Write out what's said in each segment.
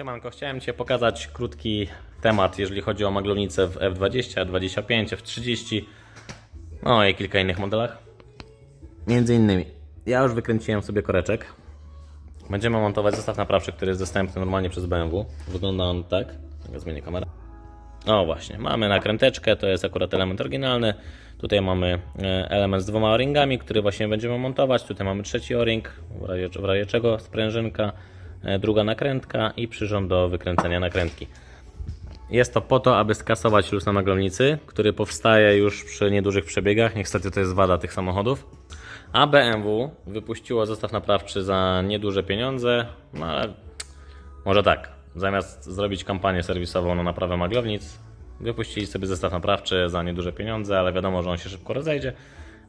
Siemanko, chciałem Ci pokazać krótki temat, jeżeli chodzi o maglownicę w F20, F25, F30, no i kilka innych modelach. Między innymi, ja już wykręciłem sobie koreczek. Będziemy montować zestaw naprawczy, który jest dostępny normalnie przez BMW. Wygląda on tak. Ja zmienię kamerę. O właśnie, mamy nakręteczkę, to jest akurat element oryginalny. Tutaj mamy e, element z dwoma o-ringami, który właśnie będziemy montować. Tutaj mamy trzeci o-ring, w razie, w razie czego sprężynka, druga nakrętka i przyrząd do wykręcenia nakrętki. Jest to po to, aby skasować luz na maglownicy, który powstaje już przy niedużych przebiegach. Niestety to jest wada tych samochodów. A BMW wypuściło zestaw naprawczy za nieduże pieniądze. No, ale może tak, zamiast zrobić kampanię serwisową na naprawę maglownic, wypuścili sobie zestaw naprawczy za nieduże pieniądze, ale wiadomo, że on się szybko rozejdzie,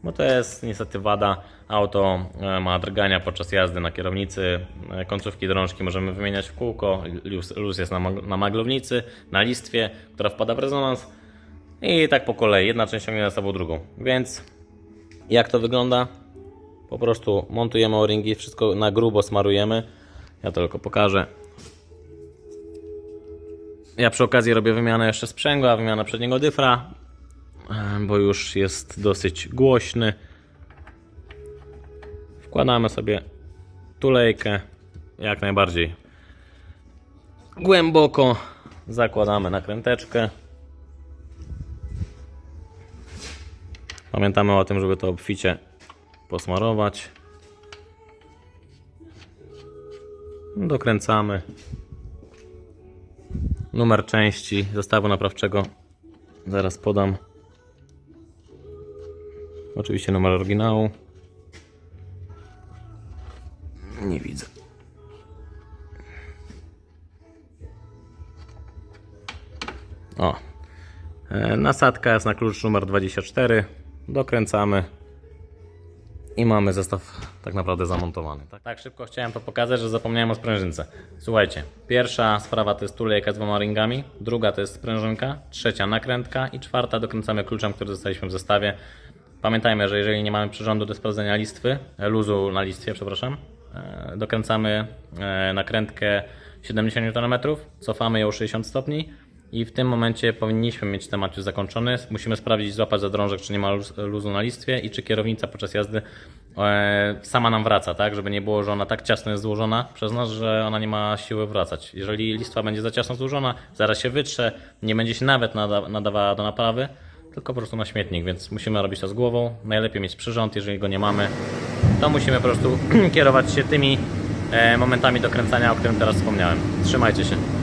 bo to jest niestety wada. Auto e, ma drgania podczas jazdy na kierownicy, e, końcówki drążki możemy wymieniać w kółko, luz, jest na, mag- na maglownicy, na listwie, która wpada w rezonans i tak po kolei, jedna część ciągnie za sobą drugą. Więc jak to wygląda? Po prostu montujemy o-ringi, wszystko na grubo smarujemy. Ja to tylko pokażę. Ja przy okazji robię wymianę jeszcze sprzęgła, wymiana przedniego dyfra, bo już jest dosyć głośny. Wkładamy sobie tulejkę jak najbardziej głęboko. Zakładamy nakręteczkę. Pamiętamy o tym, żeby to obficie posmarować. Dokręcamy. Numer części zestawu naprawczego zaraz podam. Oczywiście numer oryginału. Nie widzę. O. E, Nasadka jest na klucz numer 24. Dokręcamy. I mamy zestaw tak naprawdę zamontowany. Tak, tak szybko chciałem to pokazać, że zapomniałem o sprężynce. Słuchajcie, pierwsza sprawa to jest tulejka z dwoma ringami, druga to jest sprężynka, trzecia nakrętka i czwarta dokręcamy kluczem, który dostaliśmy w zestawie. Pamiętajmy, że jeżeli nie mamy przyrządu do sprawdzenia listwy, luzu na listwie, przepraszam, e, dokręcamy e, nakrętkę 70 Nm, cofamy ją 60 stopni i w tym momencie powinniśmy mieć temat już zakończony. Musimy sprawdzić, złapać za drążek, czy nie ma luz- luzu na listwie i czy kierownica podczas jazdy e, sama nam wraca, tak? Żeby nie było, że ona tak ciasno jest złożona przez nas, że ona nie ma siły wracać. Jeżeli listwa będzie za ciasno złożona, zaraz się wytrze, nie będzie się nawet nada- nadawała do naprawy, tylko po prostu na śmietnik, więc musimy robić to z głową. Najlepiej mieć przyrząd, jeżeli go nie mamy, to musimy po prostu kierować się tymi e, momentami dokręcania, o którym teraz wspomniałem. Trzymajcie się.